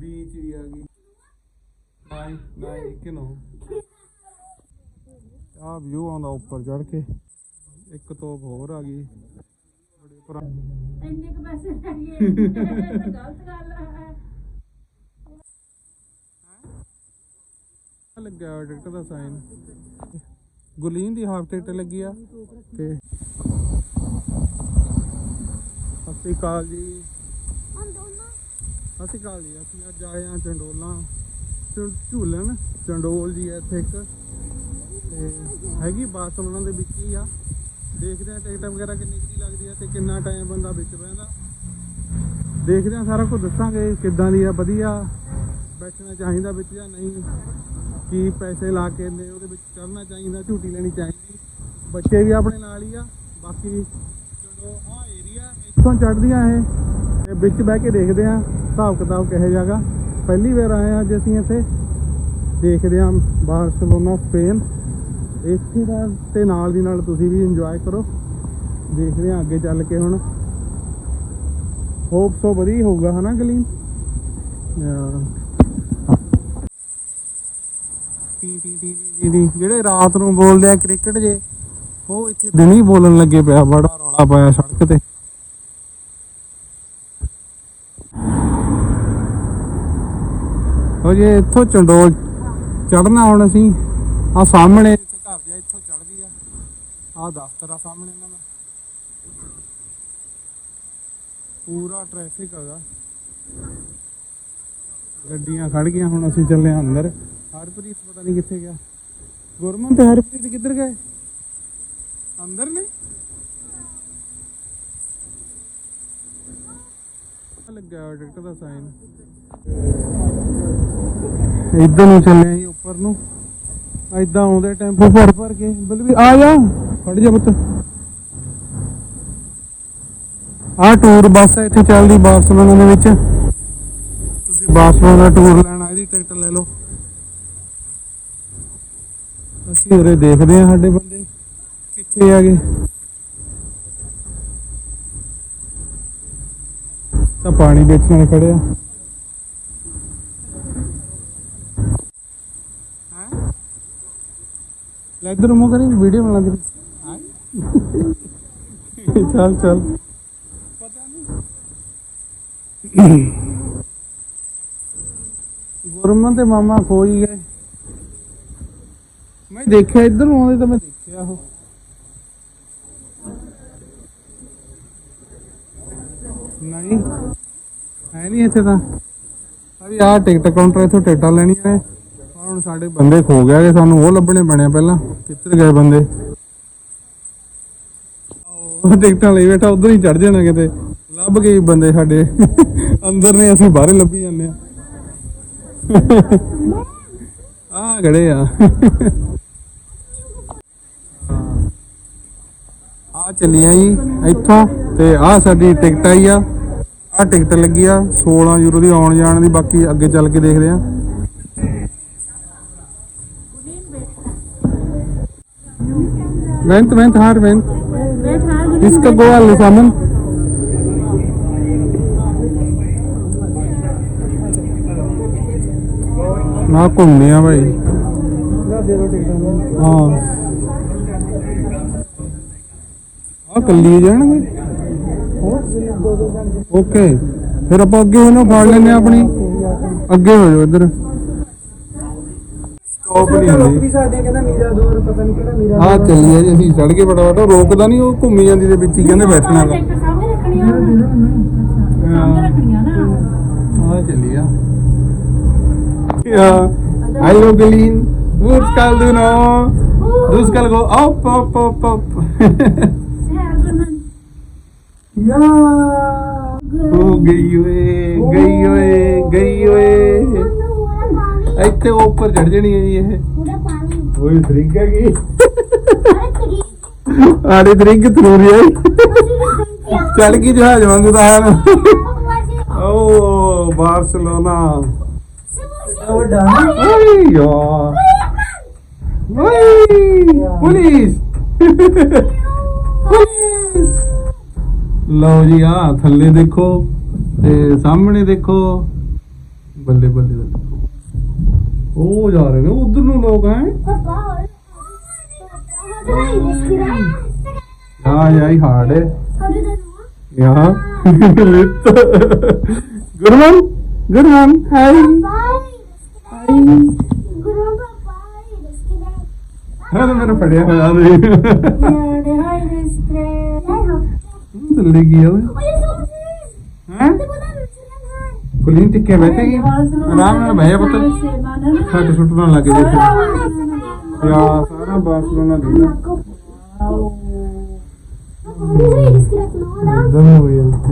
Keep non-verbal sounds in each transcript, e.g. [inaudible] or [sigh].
Beach ਵੀ ਆ ਗਈ। ਨਾਈ ਨਾਈ ਕਿਨੋ ਆ ਵਿਊ ਆਉਂਦਾ ਉੱਪਰ ਚੜ ਕੇ। ਇੱਕ ਤੋਪ ਹੋਰ ਆ ਗਈ। ਬੜੇ ਪੁਰਾ ਇੰਨੇ ਕੁ ਪੈਸੇ ਲੈ ਗਏ ਗਲਤ ਗੱਲ ਹੈ ਲੱਗਿਆ ਟਿਕਟ ਦਾ ਸਾਈਨ। ਗੁਲੀਨ ਦੀ ਹਾਫ ਟਿਕਟ ਲੱਗੀ ਆ। ਤੇ ਸਤਿ ਸ਼੍ਰੀ ਅਕਾਲ ਜੀ। ਸਤਿ ਸ਼੍ਰੀ ਅਕਾਲ ਜੀ ਅਸੀਂ ਅੱਜ ਆਏ ਆ ਚੰਡੋਲਾਂ। ਝੂਲਣ। ਚੰਡੋਲ ਜੀ ਆ ਇੱਥੇ ਇੱਕ। ਤੇ ਹੈਗੀ ਬੱਸ ਉਹਨਾਂ ਦੇ ਵਿੱਚ ਹੀ ਆ। ਦੇਖਦੇ ਆ ਟਿਕਟ ਵਗੈਰਾ ਕਿੰਨੀ ਕੁ ਲੱਗਦੀ ਆ ਤੇ ਕਿੰਨਾ ਟਾਈਮ ਬੰਦਾ ਵਿੱਚ ਬਹਿੰਦਾ। ਦੇਖਦੇ ਆ ਸਾਰਾ ਕੁਝ ਦੱਸਾਂਗੇ ਕਿੱਦਾਂ ਦੀ ਆ, ਵਧੀਆ। ਬੈਠਣਾ ਚਾਹੀਦਾ ਵਿੱਚ ਜਾਂ ਨਹੀਂ। ਕੀ ਪੈਸੇ ਲਾ ਕੇ ਨੇ ਉਹਦੇ ਵਿੱਚ ਕਰਨਾ ਚਾਹੀਦਾ, ਝੂਟੀ ਲੈਣੀ ਚਾਹੀਦੀ। ਬੱਚੇ ਵੀ ਆਪਣੇ ਨਾਲ ਹੀ ਆ। ਬਾਕੀ ਇੱਥੋਂ ਚੜਦੀਆਂ ਇਹ ਵਿੱਚ ਬਹਿ ਕੇ ਦੇਖਦੇ ਆ ਹਿਸਾਬ ਕਿਤਾਬ ਕਿਹੋ ਜਿਹਾਗਾ ਪਹਿਲੀ ਵਾਰ ਆਏ ਆ ਅੱਜ ਅਸੀਂ ਇੱਥੇ ਦੇਖਦੇ ਆ ਬਾਰਸਲੋਨਾ ਸਪੇਨ ਇੱਥੇ ਦਾ ਤੇ ਨਾਲ ਦੀ ਨਾਲ ਤੁਸੀਂ ਵੀ ਇੰਜੋਏ ਕਰੋ ਦੇਖਦੇ ਆ ਅੱਗੇ ਚੱਲ ਕੇ ਹੁਣ ਹੋਪ ਸੋ ਵਧੀਆ ਹੋਊਗਾ ਹਨਾ ਗਲੀਨ ਟੀ ਜਿਹੜੇ ਰਾਤ ਨੂੰ ਬੋਲਦੇ ਆ ਕ੍ਰਿਕਟ ਜੇ ਉਹ ਇੱਥੇ ਦਿਨੀ ਬੋਲਣ ਲੱਗੇ ਪਿਆ, ਬੜਾ ਰੌਲਾ ਪਾਇਆ ਸੜਕ ਤੇ। ਉਹ ਜੇ ਇੱਥੋਂ ਚੰਡੋਲ ਚੜਨਾ ਹੁਣ ਅਸੀਂ ਆ ਸਾਹਮਣੇ ਇੱਥੇ ਘਰ ਜਿਹਾ ਇੱਥੋਂ ਚੜਦੀ ਆ। ਆ ਦਫ਼ਤਰ ਆ ਸਾਹਮਣੇ ਇਹਨਾਂ ਦਾ। ਪੂਰਾ ਟ੍ਰੈਫਿਕ ਹੈਗਾ। ਗੱਡੀਆਂ ਖੜ ਗਈਆਂ, ਹੁਣ ਅਸੀਂ ਚੱਲੇ ਅੰਦਰ। ਹਰਪ੍ਰੀਤ ਪਤਾ ਨਹੀਂ ਕਿੱਥੇ ਗਿਆ। ਗੁਰਮਨ ਤੇ ਹਰਪ੍ਰੀਤ ਕਿੱਧਰ ਗਏ? ਅੰਦਰ ਨੇ? ਆਹ ਲੱਗਿਆ ਹੋਇਆ ਟਿਕਟ ਸਾਈਨ। ਇੱਧਰ ਨੂੰ ਚੱਲੇ ਆਂ ਉੱਪਰ ਨੂੰ। ਐਦਾਂ ਆਉਂਦੇ ਟੈਂਪੂ ਭਰ ਭਰ ਕੇ। ਬਲਵੀ, ਆ ਜਾ। ਖੜ ਜਾ ਪੁੱਤ। ਆ ਟੂਰ ਬੱਸ ਹੈ ਇੱਥੇ ਚੱਲਦੀ ਬਾਰਸਲੋਨਾ ਦੇ ਵਿੱਚ। ਤੁਸੀਂ ਬਾਰਸਲੋਨਾ ਟੂਰ ਲੈਣਾ ਇਹਦੀ ਟਿਕਟ ਲੈ ਲਓ। ਅਸੀਂ ਉਰੇ ਦੇਖਦੇ ਆ ਸਾਡੇ ਬੰਦੇ। ਕਿੱਥੇ ਆ ਗਏ? ਤਾਂ ਪਾਣੀ ਵੇਚਣ ਵਾਲੇ ਖੜੇ ਆ। ਹੈਂ? ਲੈ ਇੱਧਰ ਮੂੰਹ ਕਰੀ ਵੀਡੀਓ ਬਣਾ ਦੇ [laughs] ਚੱਲ ਚੱਲ। ਪਤਾ ਨਹੀਂ ਗੁਰਮਨ ਤੇ ਮਾਮਾ ਖੋ ਹੀ ਗਏ। ਮੈਂ ਦੇਖਿਆ ਇੱਧਰ ਆਉਂਦੇ ਤਾਂ ਮੈਂ ਦੇਖਿਆ ਉਹ ਨਹੀਂ ਹੈ ਨਹੀਂ ਇੱਥੇ ਤਾਂ। ਅਰੇ ਆਹ ਟਿਕਟ ਕਾਊਂਟਰ ਇੱਥੋਂ ਟਿਕਟਾਂ ਲੈਣੀਆਂ ਨੇ। ਹੁਣ ਸਾਡੇ ਬੰਦੇ ਖੋ ਗਿਆ ਕਿ ਸਾਨੂੰ ਉਹ ਲੱਭਣੇ ਪੈਣੇ ਪਹਿਲਾਂ। ਕਿੱਧਰ ਗਏ ਬੰਦੇ? ਉਹ ਟਿਕਟਾਂ ਲਈ ਬੈਠਾ, ਉਧਰ ਹੀ ਚੜ ਜਾਣਾ ਕਿਤੇ। ਲੱਭ ਗਏ ਬੰਦੇ ਸਾਡੇ। ਅੰਦਰ ਨੇ ਅਸੀਂ ਬਾਹਰ ਲੱਭੀ ਜਾਂਦੇ ਆ। ਆ ਖੜੇ ਆ। ਆ ਚੱਲੀਆਂ ਜੀ ਇੱਥੋਂ ਤੇ ਆ ਸਾਡੀ ਟਿਕਟ ਆਈ ਆ। ਆ ਟਿਕਟ ਲੱਗੀ ਆ 16 ਯੂਰੋ ਦੀ ਆਉਣ ਜਾਣ ਦੀ ਬਾਕੀ ਅੱਗੇ ਚੱਲ ਕੇ ਦੇਖਦੇ ਆ ਵੈਂਟ ਵੈਂਟ ਹਾਰ ਵੈਂਟ ਮੈਂ ਖਾਣ इसका गोवा ले सामन ਨਾ ਘੁੰਮਦੇ ਆ ਭਾਈ ਹਾਂ ਆ ਕੱਲੀ ਜਾਣਗੇ ਓਕੇ ਫਿਰ ਆਪਾਂ ਅੱਗੇ ਉਹਨੂੰ ਫੜ ਲੈਨੇ ਆ ਆਪਣੀ। ਅੱਗੇ ਹੋ ਜਾਓ ਇੱਧਰ। ਸਟਾਪ ਨਹੀਂ ਹੁੰਦੀ। ਸਾਡੇ ਕਹਿੰਦਾ ਮੀਰਾ ਦੂਰ ਪਤਾ ਨਹੀਂ ਕਿਹੜਾ ਮੀਰਾ ਆ ਚੱਲੀਏ ਜੀ ਅਸੀਂ ਚੜ ਕੇ ਫਟਾਫਟ। ਉਹ ਰੋਕਦਾ ਨਹੀਂ ਉਹ ਘੁੰਮੀ ਜਾਂਦੀ ਦੇ ਵਿੱਚ ਹੀ ਕਹਿੰਦੇ ਬੈਠਣਾ ਗਾ ਟਿਕਟ ਸਾਹਮਣੇ ਰੱਖਣੀਆਂ ਸਾਹਮਣੇ ਰੱਖਣੀਆਂ ਨਾ। ਆ ਚੱਲੀਆ. Gut skal du nå. Du skal gå opp, opp, opp, opp. ਸੈਰ ਕਰਨ ਯਾ ਉਹ ਗਈ ਓਏ ਗਈ ਓਏ ਗਈ ਓਏ। ਇੱਥੇ ਉਹ ਉੱਪਰ ਚੜ ਜਣੀ ਹੈ ਜੀ ਇਹ। ਪੂਰਾ ਪਾਣੀ ਓਏ ਤਰੀਕ ਹੈਗੀ। ਅਰੇ ਕਰੀ ਆੜੇ ਤਰੀਕ ਤਰੂਰੀ ਆਈ। ਚੜ ਗਈ ਜਹਾਜ਼ ਵਾਂਗੂ ਤਾਂ ਹੈ ਓ ਬਾਰਸਲੋਨਾ। ਵੱਡਾ ਓਏ ਯਾਰ ਓਏ ਪੁਲਿਸ। ਪੁਲਿਸ ਲਓ ਜੀ ਆ ਥੱਲੇ ਦੇਖੋ ਤੇ ਸਾਹਮਣੇ ਦੇਖੋ। ਬੱਲੇ ਬੱਲੇ ਬੱਲੇ। ਉਹ ਜਾ ਰਹੇ ਨੇ ਉਧਰ ਨੂੰ ਲੋਕ ਹੈ? ਹਾਂ ਯਾਈ ਹਾਰਡ ਹੈ। ਯਾ ਲਿਟ ਗੁਰਮਨ ਗੁਰਮਨ ਹਾਈ ਹਾਂ ਮੇਰਾ ਫੜਿਆ ਹੋਇਆ ਦੇ ਥੱਲੇ ਕੀ ਓਏ। ਹੈ? ਕੁਲੀਨ ਟਿੱਕੇ ਬੈਠੇਗੀ ਆਰਾਮ ਨਾਲ ਬਹਿ ਜਾ ਪੁੱਤ। ਛੱਟ ਛੁੱਟ ਨਾ ਲੱਗੇ ਜੇ ਯਾ ਸਾਰਾ ਬਾਰਸਲੋਨਾ ਦੀ ਗਿਆ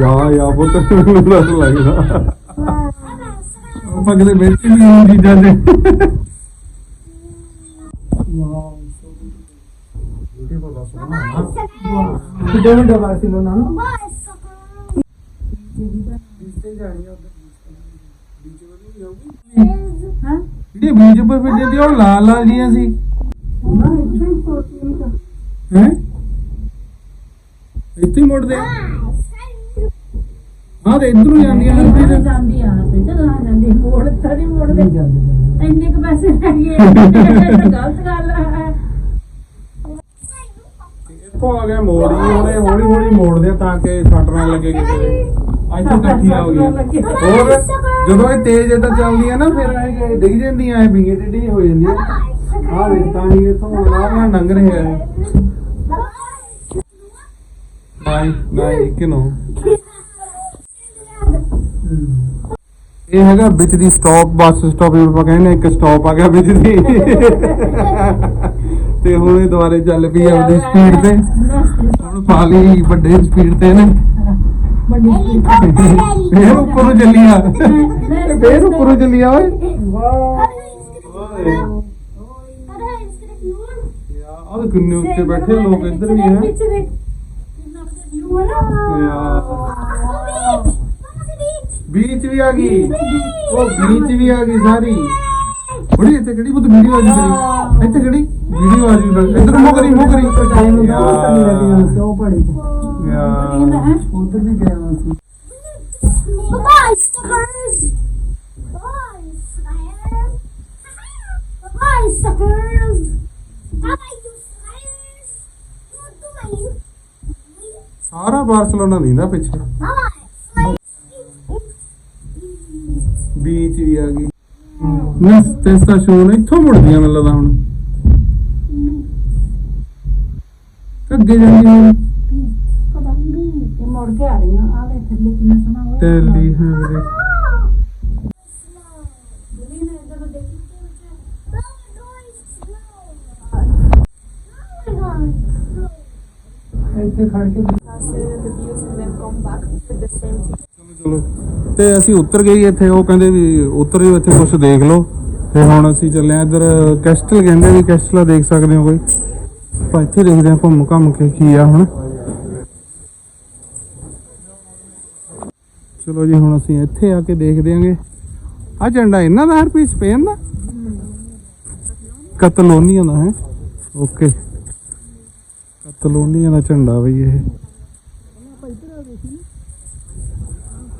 ਯਾ ਯਾ ਪੁੱਤ ਡਰ ਲੱਗਦਾ। ਪਗਲੇ ਬੈਠੇ ਵੀ ਇਹ ਚੀਜ਼ਾਂ ਦੇ ਬਿਊਟੀਫੁਲ ਦਾ ਸੋਹਣਾ ਹੈ ਨਾ ਕਿੱਡਾ ਵੱਡਾ ਬਾਰਸੀਲੋਨਾ ਨਾ। ਜਿਹੜੇ ਬੀਜ ਉੱਪਰ ਫਿਰਦੇ ਤੇ ਉਹ ਲਾਲ ਲਾਲ ਜੀਆਂ ਸੀ। ਹੈ? ਇੱਥੇ ਹੀ ਮੁੜਦੇ ਆ। ਹਾਂ ਤੇ ਇਧਰੋਂ ਜਾਂਦੀਆਂ ਨੇ ਫਿਰ। ਜਾਂਦੀ ਆ ਤੇ ਜਦੋਂ ਆ ਜਾਂਦੀ ਮੋੜ ਤਾਂ ਨਹੀਂ ਮੋੜਦੇ। ਇੰਨੇ ਕੁ ਪੈਸੇ ਹੈਗੇ ਆ। ਇਹ ਤਾਂ ਗਲਤ ਗੱਲ ਹੈ ਇੱਥੋਂ ਆ ਗਿਆ ਮੋੜ ਜੀ ਉਹਨੇ ਹੌਲੀ ਹੌਲੀ ਮੋੜਦੇ ਆ ਤਾਂ ਕਿ ਸੱਟ ਨਾ ਲੱਗੇ ਕਿਸੇ ਦੇ। ਅੱਜ ਤੋਂ ਇਕੱਠੀਆਂ ਹੋ ਗਈਆਂ। ਹੋਰ ਜਦੋਂ ਇਹ ਤੇਜ਼ ਏਦਾਂ ਚੱਲਦੀਆਂ ਨਾ ਫਿਰ ਇਹ ਡਿੱਗ ਜਾਂਦੀਆਂ ਇਹ ਵਿੰਗੇ ਟੇਢੀ ਹੋ ਜਾਂਦੀਆਂ। ਆਹ ਦੇਖ ਤਾਂ ਹੀ ਇੱਥੋਂ ਆਰਾਮ ਨਾਲ ਲੰਘ ਰਹੇ ਆ ਨਾਈ ਨਾਈ ਕਿਨੋ ਇਹ ਹੈਗਾ ਵਿੱਚ ਦੀ ਸਟਾਪ ਬੱਸ ਸਟਾਪ ਇਹ ਆਪਾਂ ਕਹਿੰਦੇ ਹਾਂ, ਇੱਕ ਸਟਾਪ ਆ ਗਿਆ ਵਿੱਚ ਦੀ। ਤੇ ਹੁਣ ਇਹ ਦੁਬਾਰੇ ਚੱਲ ਪਈ ਆ ਉਹਦੀ ਸਪੀਡ ਤੇ। ਹੁਣ ਪਾ ਲਈ ਵੱਡੇ ਸਪੀਡ ਤੇ ਨੇ। ਫੇਰ ਉੱਪਰ ਚੱਲੀ ਆ। ਇਹ ਫੇਰ ਉੱਪਰ ਚੱਲੀ ਆ ਓਏ। ਆਹ ਕਿੰਨੇ ਉੱਤੇ ਬੈਠੇ ਲੋਕ ਇੱਧਰ ਵੀ ਹੈ। ਬੀਚ ਵੀ ਆ ਗਈ। ਉਹ ਬੀਚ ਵੀ ਆ ਗਈ ਸਾਰੀ। ਬੜੀ ਇੱਥੇ ਕਿਹੜੀ ਬੁੱਧ ਵੀਡੀਓ ਆ ਜੀ ਤੇਰੀ ਇੱਥੇ ਕਿਹੜੀ? ਵੀਡੀਓ ਆ ਜੀ ਇੱਧਰ ਮੁਕਰੀ ਮੁਕਰੀ ਟਾਈਮ ਨੂੰ ਬਹੁਤ ਕਰਨੀ ਲੱਗੀ ਸੀ ਪੜੀ ਯਾਰ ਉਧਰ ਵੀ ਗਿਆ ਹਾਂ ਸੀ। ਸਾਰਾ ਬਾਰਸਲੋਨਾ ਦਿੰਦਾ ਪਿੱਛੇ। ਬੀਚ ਵੀ ਆ ਗਈ। ਨਸ ਤੇਸਾ ਸ਼ੋਨ ਇੱਥੋਂ ਮੁੜਦੀਆਂ ਮੈਨੂੰ ਲੱਗਦਾ ਹੁਣ। ਅੱਗੇ ਜਾਂਦੀ ਹੁਣ ਇਹ ਮੁੜ ਕੇ ਆ ਰਹੀਆਂ ਆ ਵੇ ਥੱਲੇ ਕਿੰਨਾ ਸੋਹਣਾ ਹੋਇਆ ਟੈਲੀ ਹੈ ਵੀਰੇ ਇੱਥੇ ਖੜ ਕੇ ਚਲੋ। ਤੇ ਅਸੀਂ ਉਤਰ ਗਏ ਇੱਥੇ, ਉਹ ਕਹਿੰਦੇ ਵੀ ਉਤਰ ਇੱਥੇ ਕੁਝ ਦੇਖ ਲਓ। ਤੇ ਹੁਣ ਅਸੀਂ ਚੱਲੇ ਆ ਇੱਧਰ, ਕੈਸਟਲ ਕਹਿੰਦੇ ਵੀ ਕੈਸਟਲਾ ਦੇਖ ਸਕਦੇ ਹੋ ਕੋਈ। ਆਪਾਂ ਇੱਥੇ ਦੇਖਦੇ ਆ ਘੁੰਮ ਘੰਮ ਕੇ ਕੀ ਆ ਹੁਣ। ਚਲੋ ਜੀ, ਹੁਣ ਅਸੀਂ ਇੱਥੇ ਆ ਕੇ ਦੇਖਦੇ ਆਂਗੇ ਆ ਝੰਡਾ ਇਹਨਾਂ ਦਾ ਹਰ ਸਪੇਨ ਦਾ? ਕਤਲੋਨੀਆ ਦਾ, ਹੈ? ਓਕੇ। ਕਤਲੋਨੀਆ ਦਾ ਝੰਡਾ ਬਈ ਇਹ।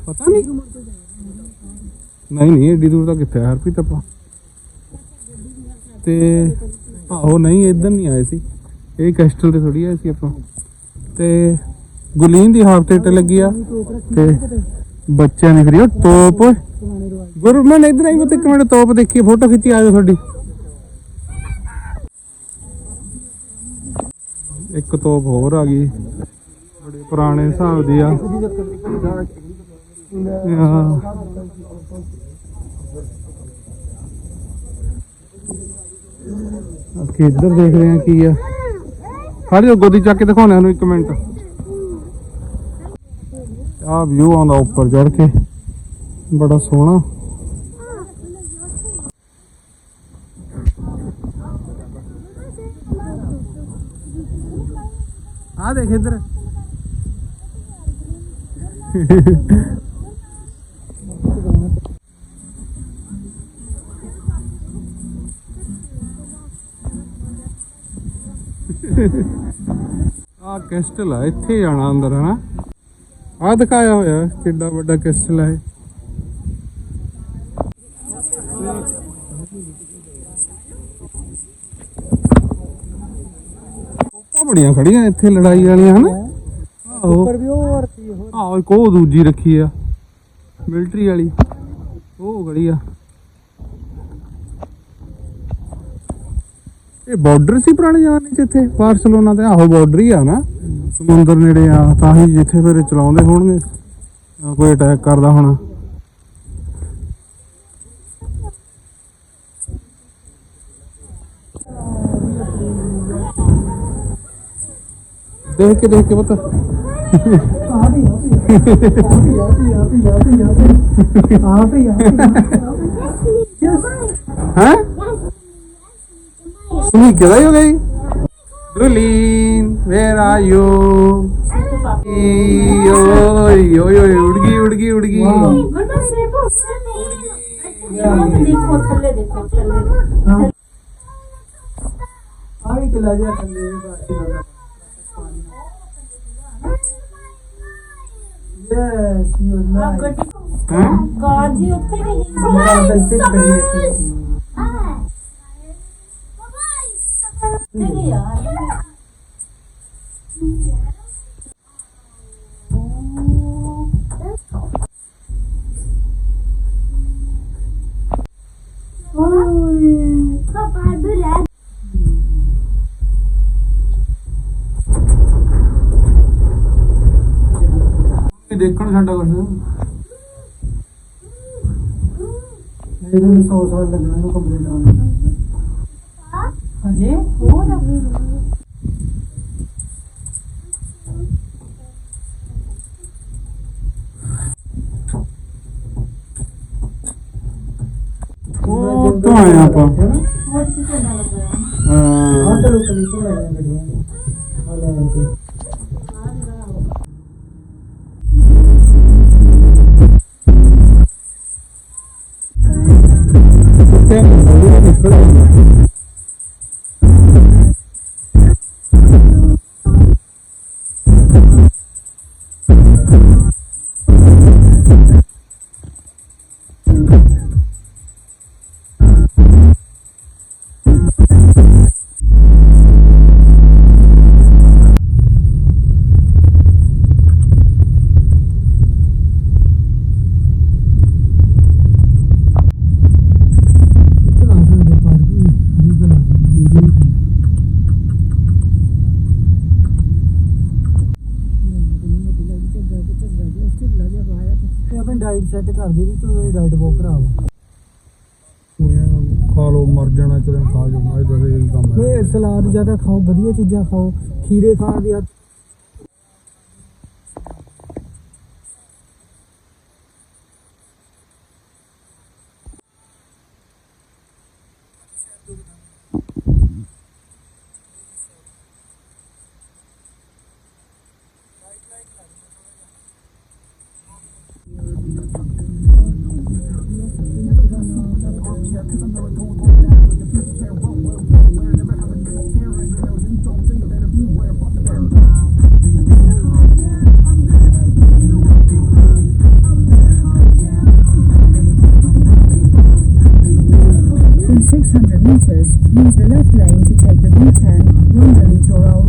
ਪਤਾ ਨਹੀਂ। ਨਹੀਂ ਨਹੀਂ, ਏਡੀ ਦੂਰ ਤਾਂ ਕਿੱਥੇ ਆ? ਹਰਪ੍ਰੀਤ ਆਪਾਂ। ਤੇ ਆਹੋ, ਨਹੀਂ, ਇਧਰ ਨਹੀਂ ਆਏ ਸੀ। ਇਹ ਕੈਸਟਲ ਤੇ ਥੋੜੀ ਆਏ ਸੀ ਆਪਾਂ। ਤੇ ਗੁਲੀਨ ਦੀ ਹਾਫ ਟਿਕਟ ਲੱਗੀ ਆ। ਤੇ ਬੱਚਿਆਂ ਦੀ ਫਰੀ ਉਹ ਤੋਪ ਗੁਰਮਨ ਇਧਰ ਆਈ ਬਤੇ ਇੱਕ ਮਿੰਟ ਤੋਪ ਦੇਖੀ, ਫੋਟੋ ਖਿੱਚੀ, ਆ ਜਾਓ ਤੁਹਾਡੀ। ਇੱਕ ਤੋਪ ਹੋਰ ਆ ਗਈ। ਬੜੇ ਪੁਰਾਣੇ ਹਿਸਾਬ ਦੀ ਆ। ਹਾਂ। ਅਸੀਂ ਇੱਧਰ ਦੇਖਦੇ ਆ ਕੀ ਆ। ਖੜ ਜਾ ਗੋਦੀ ਚੱਕ ਕੇ ਦਿਖਾਉਣਾ ਨੂੰ ਇੱਕ ਮਿੰਟ। ਆ ਵਿਊ ਆਉਂਦਾ ਉੱਪਰ ਚੜ ਕੇ। ਬੜਾ ਸੋਹਣਾ। ਆ ਦੇਖ ਇੱਧਰ। ਕੈਸਟਲ ਆ ਇੱਥੇ ਜਾਣਾ ਅੰਦਰ ਹਨਾ? ਆ ਦਿਖਾਇਆ ਹੋਇਆ ਕਿੱਡਾ ਵੱਡਾ ਕੈਸਟਲ ਹੈ ਉਹ ਬੜੀਆਂ ਖੜੀਆਂ ਇੱਥੇ ਲੜਾਈ ਵਾਲੀਆਂ ਹਨ? ਆਹੋ। ਪਰ ਵੀ ਉਹ ਵਰਤੀ ਉਹ ਆਹੋ ਇੱਕ ਉਹ ਦੂਜੀ ਰੱਖੀ ਆ ਮਿਲਟਰੀ ਵਾਲੀ। ਉਹ ਖੜੀ ਆ। ਇਹ ਬਾਰਡਰ ਸੀ ਪੁਰਾਣੇ ਜ਼ਮਾਨੇ ਚ ਇੱਥੇ? ਬਾਰਸਲੋਨਾ ਤੇ ਆਹੋ ਬਾਰਡਰ ਹੀ ਆ ਨਾ। ਸਮੁੰਦਰ ਨੇੜੇ ਆ, ਤਾਂ ਹੀ ਜਿੱਥੇ ਫਿਰ ਚਲਾਉਂਦੇ ਹੋਣਗੇ। ਕੋਈ ਅਟੈਕ ਕਰਦਾ ਹੋਣਾ। ਦੇਖ ਕੇ ਦੇਖ ਕੇ ਪਤਾ। ਆ ਵੀ ਆ ਵੀ ਆ ਵੀ ਆ ਵੀ ਆ ਵੀ ਆ ਵੀ ਆ ਵੀ ਆ ਹੈ? ਸੁਣੀ ਕਿਹਦਾ ਹੋ ਗਈ ਬਰਲਿਨ ਵੇਰ ਆਰ ਯੂ ਓਏ ਓਏ ਓਏ ਉੜ ਗਈ ਉੜ ਗਈ ਉੜ ਗਈ ਦੇਖੋ ਥੱਲੇ ਦੇਖੋ ਥੱਲੇ ਆ ਵੀ ਚਲਾ ਜਾ ਥੱਲੇ ਯੈਸ ਯੂ ਨਾਈਸ ਹੈ ਕਾਰ ਜੀ ਉੱਥੇ ਨਹੀਂ ਨਹੀਂ ਯਾਰ ਪਾਪਾ ਦੁਲਾ ਦੇਖਣ ਸਾਡਾ ਕੁਝ ਇਹਦੇ 100 ਸਾਲ ਲੱਗਣਾ ਇਹਨੂੰ ਕੰਪਲੀਟ ਹੋਣ। ਹਾਂਜੀ ਤੋਂ ਲੈ ਗੱਡੀਆਂ ਆ ਲੈ ਕੇ ਕੁੱਤੇ ਨੂੰ ਸੈੱਟ ਕਰ ਦੇ ਵੀ ਤੂੰ ਡਾਈਟ ਬਹੁਤ ਖਰਾਬ ਆ। ਖਾ ਲੋ ਮਰ ਜਾਣਾ ਚਲੇ ਖਾ ਜੋ ਮੈਂ ਤਾਂ ਇਹੀ ਕੰਮ ਹੈ। ਓਏ ਸਲਾਦ ਜ਼ਿਆਦਾ ਖਾਓ ਵਧੀਆ ਚੀਜ਼ਾਂ ਖਾਓ ਖੀਰੇ ਖਾਣ ਦੀ ਆਦਤ 600 meters, use the left lane to take the V10 Rondelli Toral